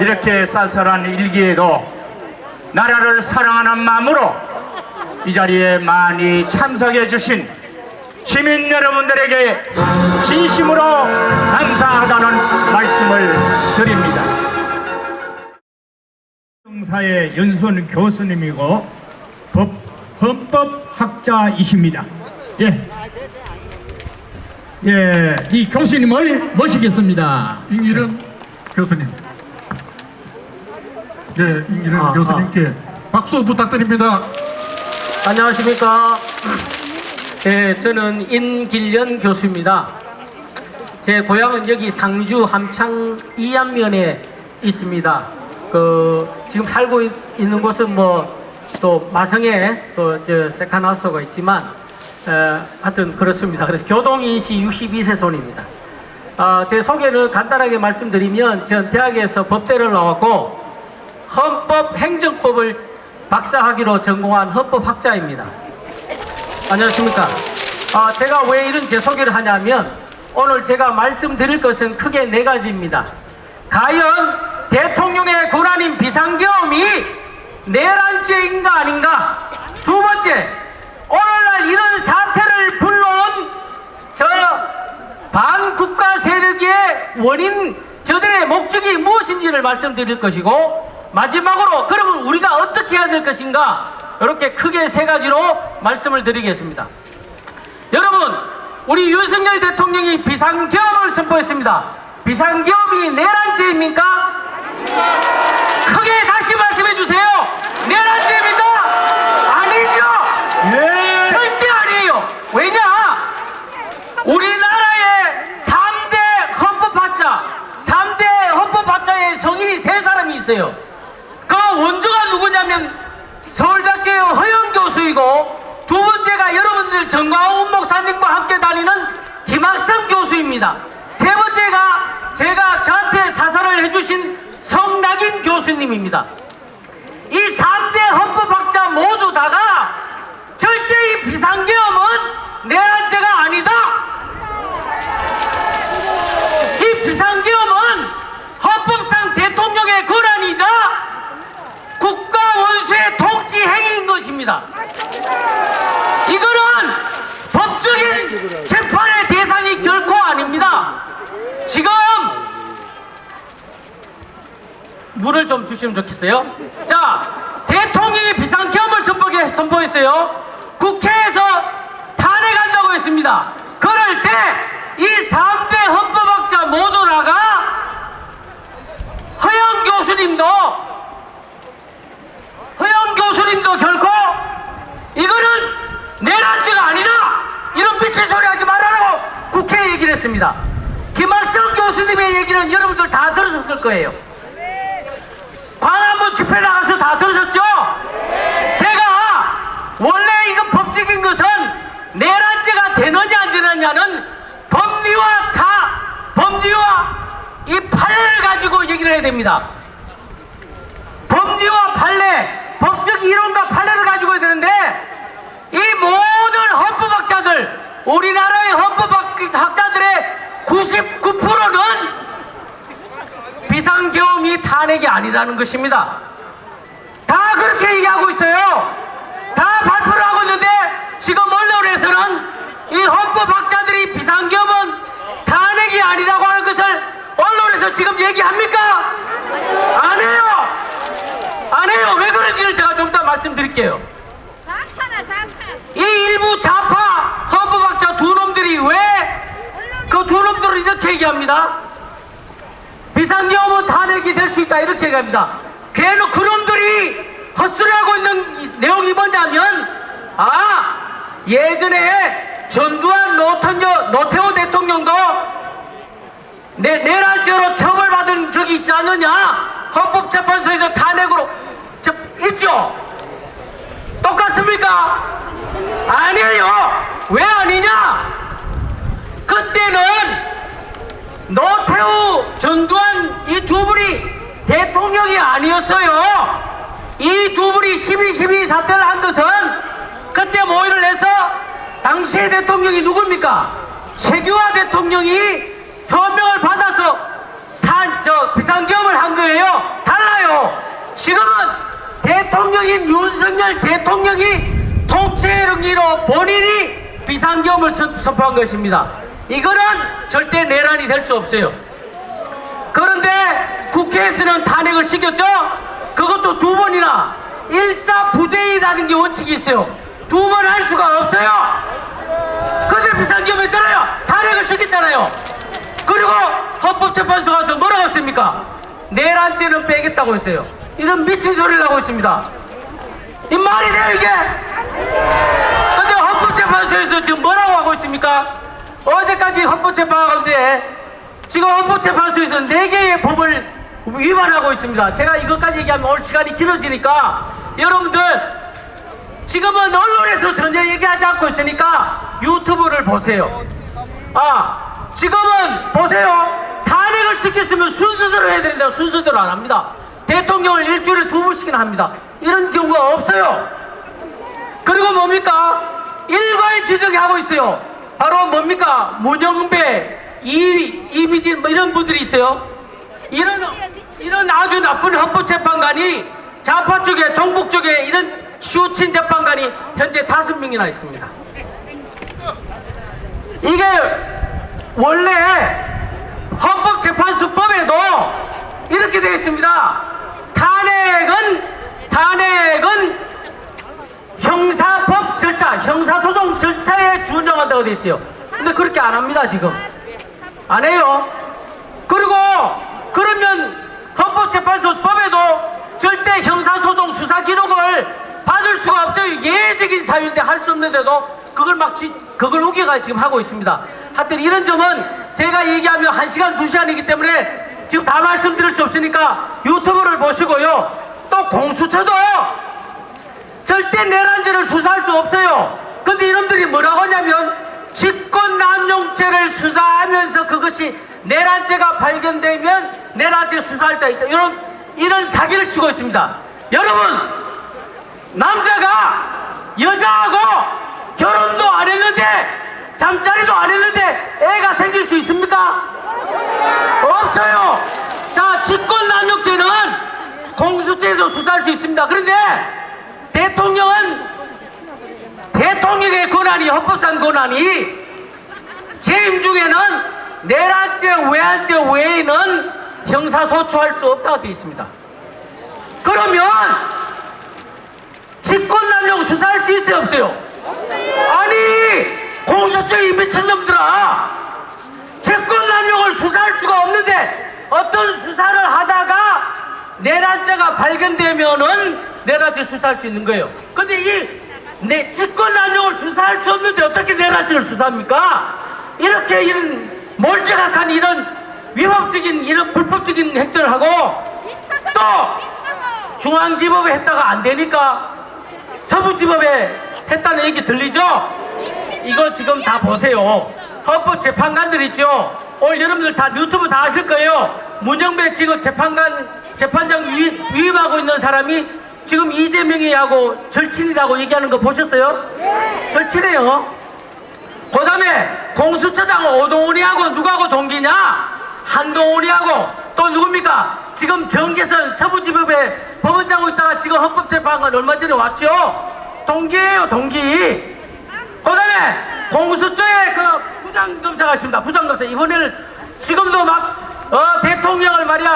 이렇게 쌀쌀한 일기에도 나라를 사랑하는 마음으로 이 자리에 많이 참석해 주신 시민 여러분들에게 진심으로 감사하다는 말씀을 드립니다. 사의 연수원 교수님이고 법, 헌법학자이십니다. 예. 예, 이 교수님을 모시겠습니다. 임기련 교수님. 네, 임기련 아, 교수님께 박수 부탁드립니다. 안녕하십니까. 네, 저는 임길련 교수입니다. 제 고향은 여기 상주 함창 이안면에 있습니다. 그 지금 살고 있, 는 곳은 뭐 또 마성에 또저 세컨하우스가 있지만 어, 하여튼 그렇습니다. 그래서 교동인시 62세 손입니다. 어, 제 소개를 간단하게 말씀드리면 전 대학에서 법대를 나왔고 헌법 행정법을 박사학위로 전공한 헌법학자입니다. 안녕하십니까. 아, 제가 왜 이런 제 소개를 하냐면 오늘 제가 말씀드릴 것은 크게 네 가지입니다. 과연 대통령의 권한인 비상계엄이 내란죄인가 아닌가? 두 번째, 오늘날 이런 사태를 불러온 저 반국가 세력의 원인, 저들의 목적이 무엇인지를 말씀드릴 것이고 마지막으로 그러면 우리가 어떻게 해야 될 것인가? 이렇게 크게 세 가지로 말씀을 드리겠습니다. 여러분, 우리 윤석열 대통령이 비상계엄을 선포했습니다. 비상계엄이 내란죄입니까? 크게 다시 말씀해 주세요. 내란죄입니까? 아니죠. 예. 절대 아니에요. 왜냐? 우리나라의 3대 헌법학자, 3대 헌법학자의 성인이 세 사람이 있어요. 그 원조가 누구냐면 서울대학교의 허영 교수이고 두 번째가 여러분들 정광훈 목사님과 함께 다니는 김학성 교수입니다. 세 번째가 제가 저한테 사사를 해주신 성낙인 교수님입니다. 이 3대 헌법학자 모두 다가 절대 이 비상계엄은 내란죄가 아니다. 이 비상계엄은 헌법상 대통령의 권한이자 국가 원수의 통치 것입니다. 이거는 법적인 재판의 대상이 결코 아닙니다. 지금 물을 좀 주시면 좋겠어요. 자, 대통령이 비상계엄을 선포해, 선포했어요. 국회에서 탄핵한다고 했습니다. 그럴 때 이 3대 헌법학자 모두 다가 허영 교수님도 허영 교수님도 결코 이거는 내란죄가 아니다. 이런 미친 소리 하지 말라고 국회에 얘기를 했습니다. 김학성 교수님의 얘기는 여러분들 다 들으셨을 거예요. 광화문 집회 나가서 다 들으셨죠? 제가 원래 이거 법적인 것은 내란죄가 되느냐 안 되느냐는 법리와 다 법리와 이 판례를 가지고 얘기를 해야 됩니다. 법리와 판례, 법적 이론과 판례 해야 되는데 이 모든 헌법학자들, 우리나라의 헌법학자들의 99%는 비상계엄이 탄핵이 아니라는 것입니다. 다 그렇게 얘기하고 있어요. 다 발표를 하고 있는데 지금 언론에서는 이 헌법학자들이 비상계엄은 탄핵이 아니라고 하는 것을 언론에서 지금 얘기합니까? 안 해요. 안 해요. 왜 그런지를 제가 좀 더 말씀드릴게요. 이 일부 좌파 헌법학자 두 놈들이 왜 그 두 놈들을 이렇게 얘기합니다. 비상계엄은 탄핵이 될 수 있다 이렇게 얘기합니다. 걔는 그 놈들이 헛소리하고 있는 이- 내용이 뭐냐면 아 예전에 전두환 노태우, 노태우 대통령도 내, 내란죄로 처벌받은 적이 있지 않느냐 헌법재판소에서 탄핵으로 저, 있죠 똑같습니까? 아니에요 왜 아니냐 그때는 노태우, 전두환 이 두 분이 대통령이 아니었어요. 이 두 분이 12.12 사태를 한 것은 그때 모의를 해서 당시의 대통령이 누굽니까? 최규하 대통령이 서명을 받아서 단, 저, 비상계엄을 한 거예요. 달라요. 지금은 대통령인 윤석열 대통령이 통치력기로 본인이 비상계엄을 선- 선포한 것입니다. 이거는 절대 내란이 될 수 없어요. 국회에서는 탄핵을 시켰죠? 그것도 두 번이나 일사부재이라는 게 원칙이 있어요. 두 번 할 수가 없어요. 그래서 비상계엄 했잖아요. 탄핵을 시켰잖아요. 그리고 헌법재판소 가서 뭐라고 했습니까? 내란죄는 빼겠다고 했어요. 이런 미친 소리를 하고 있습니다. 이 말이 돼요 이게? 근데 헌법재판소에서 지금 뭐라고 하고 있습니까? 어제까지 헌법재판 가운데 지금 헌법재판소에서 네개의 법을 위반하고 있습니다. 제가 이것까지 얘기하면 오늘 시간이 길어지니까 여러분들 지금은 언론에서 전혀 얘기하지 않고 있으니까 유튜브를 보세요. 아, 지금은 보세요. 탄핵을 시켰으면 순서대로 해야 되는데 순서대로 안 합니다. 대통령을 일주일에 두 번씩이나 합니다. 이런 경우가 없어요. 그리고 뭡니까? 일괄 지정이 하고 있어요. 바로 뭡니까? 문영배, 이, 이미진 뭐 이런 분들이 있어요. 이런 이런 아주 나쁜 헌법 재판관이 좌파 쪽에 정북 쪽에 이런 쇼친 재판관이 현재 다섯 명이나 있습니다. 이게 원래 헌법재판소법에도 이렇게 되어 있습니다. 탄핵은 탄핵은 형사법 절차, 형사소송 절차에 준정한다고 되어 있어요. 근데 그렇게 안 합니다 지금. 안 해요. 그러면 헌법재판소 법에도 절대 형사소송 수사 기록을 받을 수가 없어요. 예외적인 사유인데 할 수 없는데도 그걸 막 지, 그걸 우겨가 지금 하고 있습니다. 하여튼 이런 점은 제가 얘기하면 한 시간 두 시간이기 때문에 지금 다 말씀드릴 수 없으니까 유튜브를 보시고요. 또 공수처도 절대 내란죄를 수사할 수 없어요. 근데 이놈들이 뭐라고 하냐면 직권남용죄를 수사하면서 그것이 내란죄가 발견되면 내란죄 수사할 때 있다. 이런 이런 사기를 치고 있습니다. 여러분 남자가 여자하고 결혼도 안 했는데 잠자리도 안 했는데 애가 생길 수 있습니까? 없어요. 자, 직권남용죄는 공수처에서 수사할 수 있습니다. 그런데 대통령은 대통령의 권한이 헌법상 권한이 재임 중에는 내란죄, 외환죄 외에는 형사소추할 수 없다고 되어 있습니다. 그러면 직권남용 수사할 수 있어요, 없어요? 아니, 공수처 이 미친놈들아! 직권남용을 수사할 수가 없는데 어떤 수사를 하다가 내란죄가 발견되면은 내란죄 수사할 수 있는 거예요. 근데 이 내 직권남용을 수사할 수 없는데 어떻게 내란죄를 수사합니까? 이렇게 이런 몰지각한 이런 위법적인 이런 불법적인 행태를 하고 또! 중앙지법에 했다가 안 되니까 서부지법에 했다는 얘기 들리죠? 이거 지금 다 보세요. 헌법 재판관들 있죠? 오늘 여러분들 다 유튜브 다 아실 거예요. 문영배 지금 재판관 재판장 위, 위임하고 있는 사람이 지금 이재명이하고 절친이라고 얘기하는 거 보셨어요? 절친이에요. 그 다음에 공수처장 오동훈이하고 누구하고 동기냐? 한동훈이하고 또 누굽니까? 지금 정계선 서부지법에 법원장하고 있다가 지금 헌법재판관 얼마 전에 왔죠? 동기예요 동기 그 다음에 공수처에 그 부장검사가 있습니다 부장검사 이번에는 지금도 막 어, 대통령을 말이야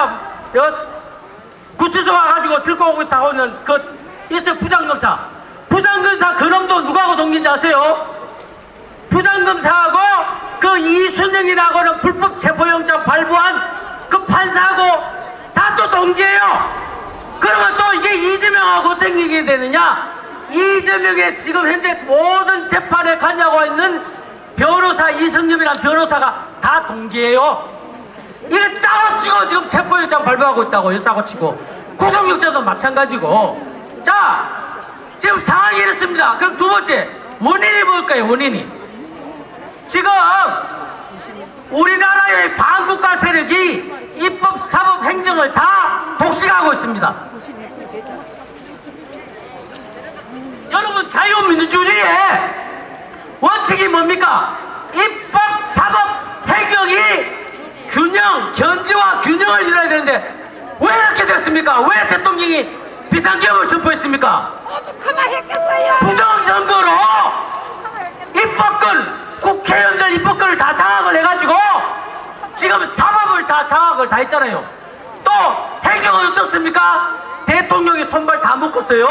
어, 구치소 와가지고 들고 오고 있다고 하는 그 있어요 부장검사 부장검사 그놈도 누구하고 동기인지 아세요? 부장검 사하고 그 이순영이라고는 불법 체포영장 발부한 그 판사하고 다 또 동기예요. 그러면 또 이게 이재명하고 얘기 되느냐? 이재명의 지금 현재 모든 재판에 관여하고 있는 변호사 이승엽이라는 변호사가 다 동기예요. 이게 짜고 치고 지금 체포영장 발부하고 있다고요. 짜고 치고 구속영장도 마찬가지고. 자, 지금 상황이 이렇습니다. 그럼 두 번째 원인이 뭘까요? 원인이 지금 우리나라의 반국가 세력이 입법, 사법, 행정을 다 독식하고 있습니다. 여러분 자유민주주의의 원칙이 뭡니까? 입법, 사법, 행정이 균형, 견제와 균형을 이뤄야 되는데 왜 이렇게 됐습니까? 왜 대통령이 비상기업을 선포했습니까? 했겠어요. 부정선거로 입법권, 국회의원들 입법권을 다 장악을 해가지고 지금 사법을 다 장악을 다 했잖아요. 또 행정은 어떻습니까? 대통령이 손발 다 묶었어요.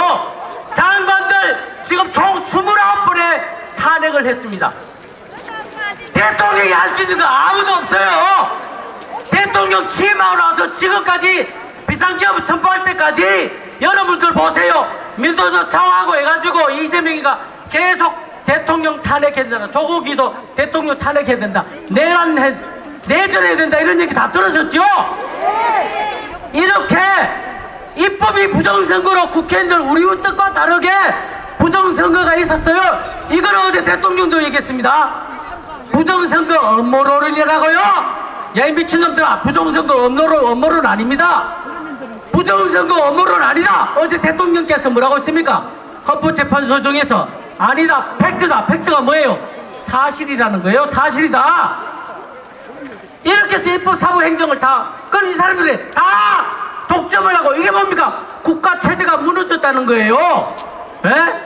장관들 지금 총 29번에 탄핵을 했습니다. 대통령이 할 수 있는 거 아무도 없어요. 대통령 취임하고 나서 지금까지 비상기업 선포할 때까지 여러분들 보세요. 민도도 청하고 해가지고 이재명이가 계속 대통령 탄핵해야 된다. 조국이도 대통령 탄핵해야 된다. 내란 해, 내전해야 된다. 이런 얘기 다 들으셨죠? 이렇게 입법이 부정선거로 국회의원들 우리 뜻과 다르게 부정선거가 있었어요. 이걸 어제 대통령도 얘기했습니다. 부정선거 음모론이라고요? 야 이 미친놈들아 부정선거 음모론 음모론 아닙니다. 부정선거 음모론 아니다. 어제 대통령께서 뭐라고 했습니까? 헌법재판소 중에서 아니다 팩트다 팩트가 뭐예요? 사실이라는 거예요 사실이다. 이렇게 해서 입법 사법 행정을 다 그럼 이 사람들이 다 독점을 하고 이게 뭡니까? 국가 체제가 무너졌다는 거예요. 예?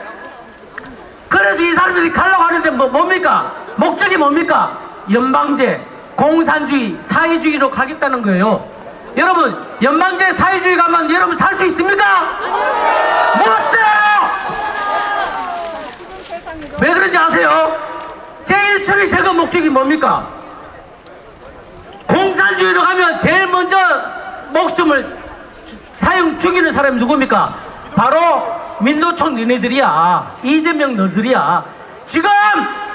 그래서 이 사람들이 가려고 하는데 뭐 뭡니까? 목적이 뭡니까? 연방제, 공산주의, 사회주의로 가겠다는 거예요. 여러분, 연방제, 사회주의 가면 여러분 살 수 있습니까? 못 살아요! 왜 그런지 아세요? 제1순위 제거 목적이 뭡니까? 공산주의로 가면 제일 먼저 목숨을 사형 죽이는 사람이 누굽니까? 바로 민노총 너네들이야. 이재명 너들이야. 지금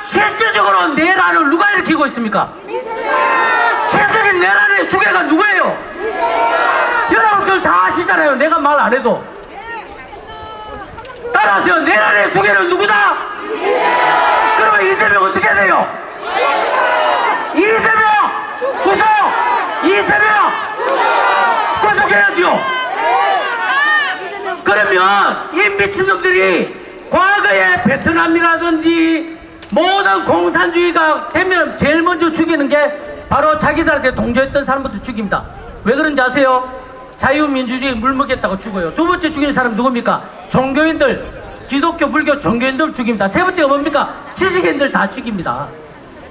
실질적으로 내란을 누가 일으키고 있습니까? 실질적인 내란의 수괴가 누구예요? 여러분들 다 아시잖아요. 내가 말 안 해도. 따라하세요. 내란의 수괴는 누구다? 그러면 이재명 어떻게 해야 돼요? 이재명! 구속! 이재명! 구속해야죠! 이 미친놈들이 과거에 베트남이라든지 모든 공산주의가 되면 제일 먼저 죽이는 게 바로 자기들한테 동조했던 사람부터 죽입니다. 왜 그런지 아세요? 자유민주주의 물먹였다고 죽어요. 두 번째 죽이는 사람 누굽니까? 종교인들, 기독교, 불교 종교인들 죽입니다. 세 번째가 뭡니까? 지식인들 다 죽입니다.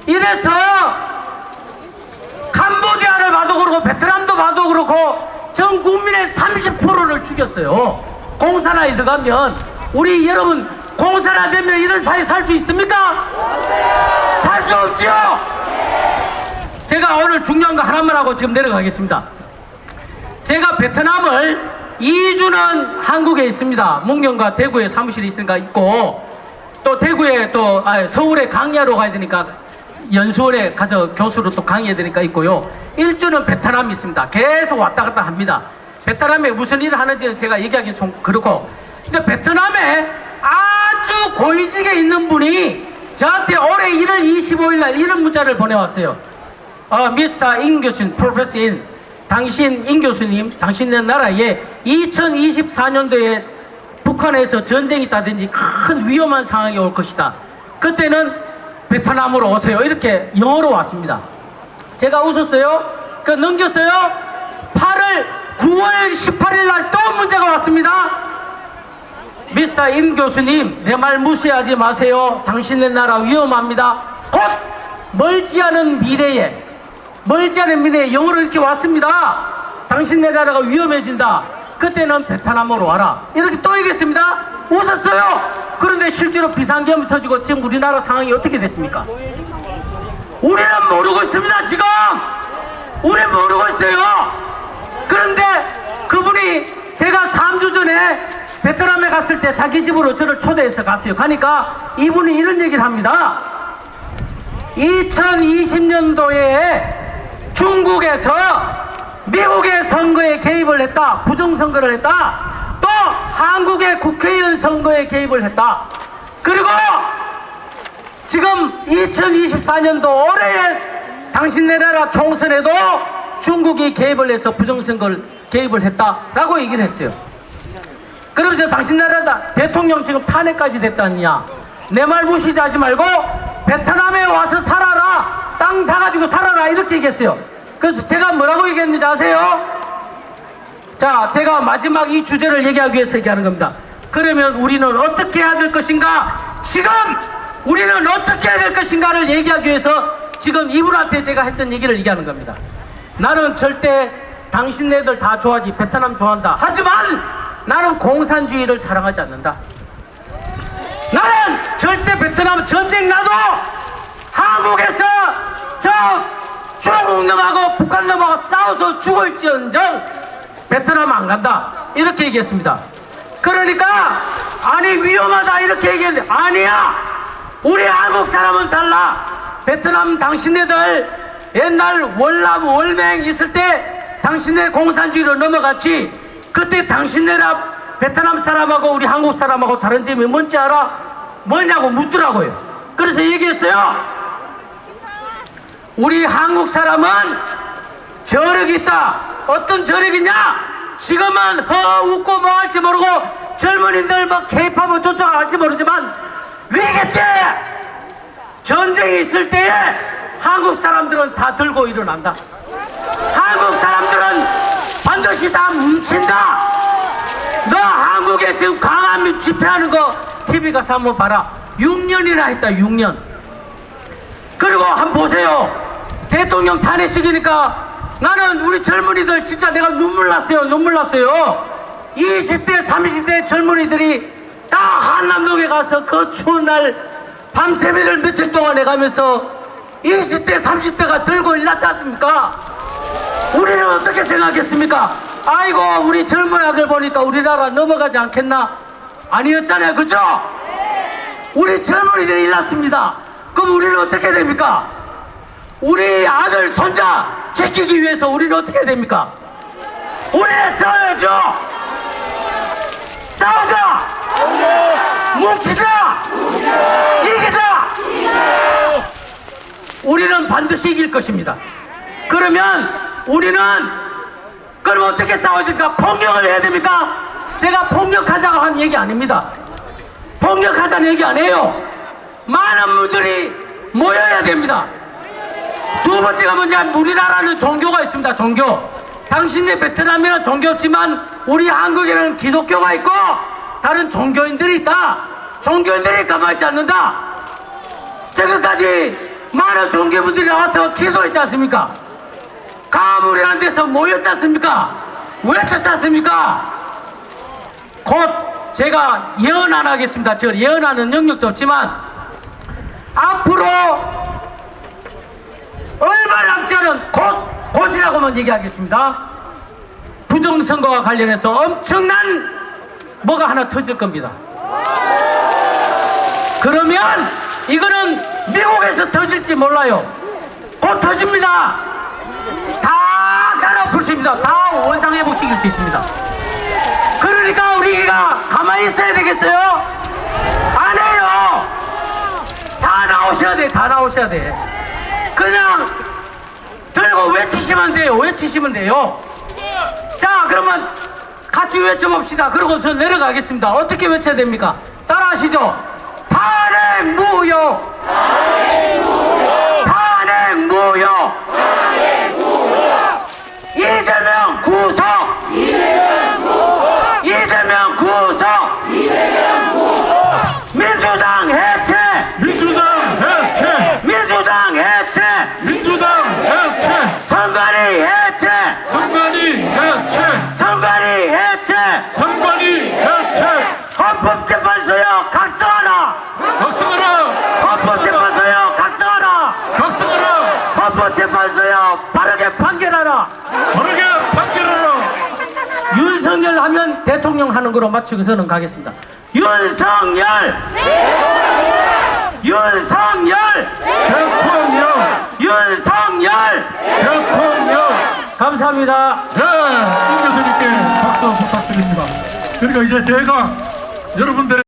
이래서 캄보디아를 봐도 그렇고 베트남도 봐도 그렇고 전 국민의 30%를 죽였어요. 공산화에 들어가면 우리 여러분 공산화 되면 이런 사회 살 수 있습니까? 살 수 없죠. 제가 오늘 중요한 거 하나만 하고 지금 내려가겠습니다. 제가 베트남을 2주는 한국에 있습니다. 문경과 대구에 사무실이 있으니까 있고 또 대구에 또 아, 서울에 강의하러 가야 되니까 연수원에 가서 교수로 또 강의해야 되니까 있고요. 일주는 베트남이 있습니다. 계속 왔다 갔다 합니다. 베트남에 무슨 일을 하는지는 제가 얘기하기는 좀 그렇고 근데 베트남에 아주 고위직에 있는 분이 저한테 올해 1월 25일 날 이런 문자를 보내왔어요. 어, 미스터 인 교수님, 프로페서 인, 당신 인 교수님, 당신네 나라에 2024년도에 북한에서 전쟁이 있다든지 큰 위험한 상황이 올 것이다. 그때는 베트남으로 오세요. 이렇게 영어로 왔습니다. 제가 웃었어요. 그 넘겼어요. 8월 9월 18일 날 또 문자가 왔습니다. 미스터 인 교수님, 내 말 무시하지 마세요. 당신네 나라 위험합니다. 곧 멀지 않은 미래에, 멀지 않은 미래에 영어로 이렇게 왔습니다. 당신네 나라가 위험해진다. 그때는 베트남으로 와라. 이렇게 또 얘기했습니다. 웃었어요. 그런데 실제로 비상계엄이 터지고 지금 우리나라 상황이 어떻게 됐습니까? 우리는 모르고 있습니다, 지금! 우리는 모르고 있어요! 그런데 그분이 제가 3주 전에 베트남에 갔을 때 자기 집으로 저를 초대해서 갔어요. 가니까 이분이 이런 얘기를 합니다. 2020년도에 중국에서 미국의 선거에 개입을 했다. 부정선거를 했다. 또 한국의 국회의원 선거에 개입을 했다. 그리고 지금 2024년도 올해의 당신네 나라 총선에도 중국이 개입을 해서 부정선거를 개입을 했다라고 얘기를 했어요. 그러면서 당신 나라다 대통령 지금 탄핵까지 됐다느냐 내 말 무시하지 말고 베트남에 와서 살아라 땅 사가지고 살아라 이렇게 얘기했어요 그래서 제가 뭐라고 얘기했는지 아세요? 자, 제가 마지막 이 주제를 얘기하기 위해서 얘기하는 겁니다. 그러면 우리는 어떻게 해야 될 것인가? 지금 우리는 어떻게 해야 될 것인가를 얘기하기 위해서 지금 이분한테 제가 했던 얘기를 얘기하는 겁니다. 나는 절대 당신네들 다 좋아하지 베트남 좋아한다. 하지만 나는 공산주의를 사랑하지 않는다. 나는 절대 베트남 전쟁 나도 한국에서 저 중국 놈하고 북한 놈하고 싸워서 죽을지언정 베트남 안 간다. 이렇게 얘기했습니다. 그러니까 아니 위험하다. 이렇게 얘기했는데 아니야. 우리 한국 사람은 달라. 베트남 당신네들 옛날 월남 월맹 있을 때 당신네 공산주의로 넘어갔지 그때 당신네라 베트남 사람하고 우리 한국 사람하고 다른 점이 뭔지 알아? 뭐냐고 묻더라고요 그래서 얘기했어요 우리 한국 사람은 저력이 있다. 어떤 저력이냐? 지금은 허 웃고 뭐 할지 모르고 젊은이들 뭐 케이팝을 쫓아갈지 모르지만 위기 때 전쟁이 있을 때에 한국 사람들은 다 들고 일어난다. 한국 사람들은 반드시 다 뭉친다. 너 한국에 지금 강한 집회하는 거 TV 가서 한번 봐라. 6년이나 했다. 6년. 그리고 한번 보세요. 대통령 탄핵식이니까 나는 우리 젊은이들 진짜 내가 눈물 났어요. 눈물 났어요. 20대, 30대 젊은이들이 다 한남동에 가서 그 추운 날 밤새미를 며칠 동안 해가면서 20대, 30대가 들고 일났지 않습니까? 우리는 어떻게 생각했습니까? 아이고, 우리 젊은 아들 보니까 우리나라 넘어가지 않겠나? 아니었잖아요. 그죠? 우리 젊은이들이 일났습니다. 그럼 우리는 어떻게 됩니까? 우리 아들, 손자 지키기 위해서 우리는 어떻게 됩니까? 우리는 싸워야죠! 싸우자! 뭉치자! 이기자! 우리는 반드시 이길 것입니다. 그러면 우리는 그럼 어떻게 싸워야 됩니까? 폭력을 해야 됩니까? 제가 폭력하자고 한 얘기 아닙니다. 폭력하자는 얘기 안 해요. 많은 분들이 모여야 됩니다. 두 번째가 뭐냐 우리나라는 종교가 있습니다 종교 당신네 베트남이는 종교 없지만 우리 한국에는 기독교가 있고 다른 종교인들이 있다 종교인들이 가만히 있지 않는다 지금까지 많은 종교분들이 나와서 기도했지 않습니까 가물이라는 데서 모였지 않습니까 외쳤지 않습니까 곧 제가 예언 안 하겠습니다 저 예언하는 능력도 없지만 앞으로 얼마 남지 않은 곧, 곧이라고만 얘기하겠습니다. 부정선거와 관련해서 엄청난 뭐가 하나 터질 겁니다. 그러면 이거는 미국에서 터질지 몰라요. 곧 터집니다. 다 갈아엎으십니다. 다 원상회복시킬 수 있습니다. 그러니까 우리가 가만히 있어야 되겠어요? 안 해요! 다 나오셔야 돼, 다 나오셔야 돼. 그냥 들고 외치시면 돼요. 외치시면 돼요. 자, 그러면 같이 외쳐봅시다. 그리고 저 내려가겠습니다. 어떻게 외쳐야 됩니까? 따라하시죠. 탄핵 무효! 탄핵 무효! 이재명 구속! 이재명 구속! 민주당 해체! 민주당 해체! 민주당 해체! 민주당 해체! 선관위 해체! 선관위 해체! 선관위 해체! 선관위 해체! 헌법재판소요 각성하라! 각성하라! 헌법재판소요 각성하라! 각성하라! 헌법 재판소요 바르게 판결하라! 바르게 판결하라! 윤석열 하면 대통령 하는 거로 맞추고서는 가겠습니다. 윤석열! 윤석열! 대통령! 윤석열! 대통령! 감사합니다. 네, 임교수님께 박수 부탁드립니다. 그러니까 이제 제가 여러분들의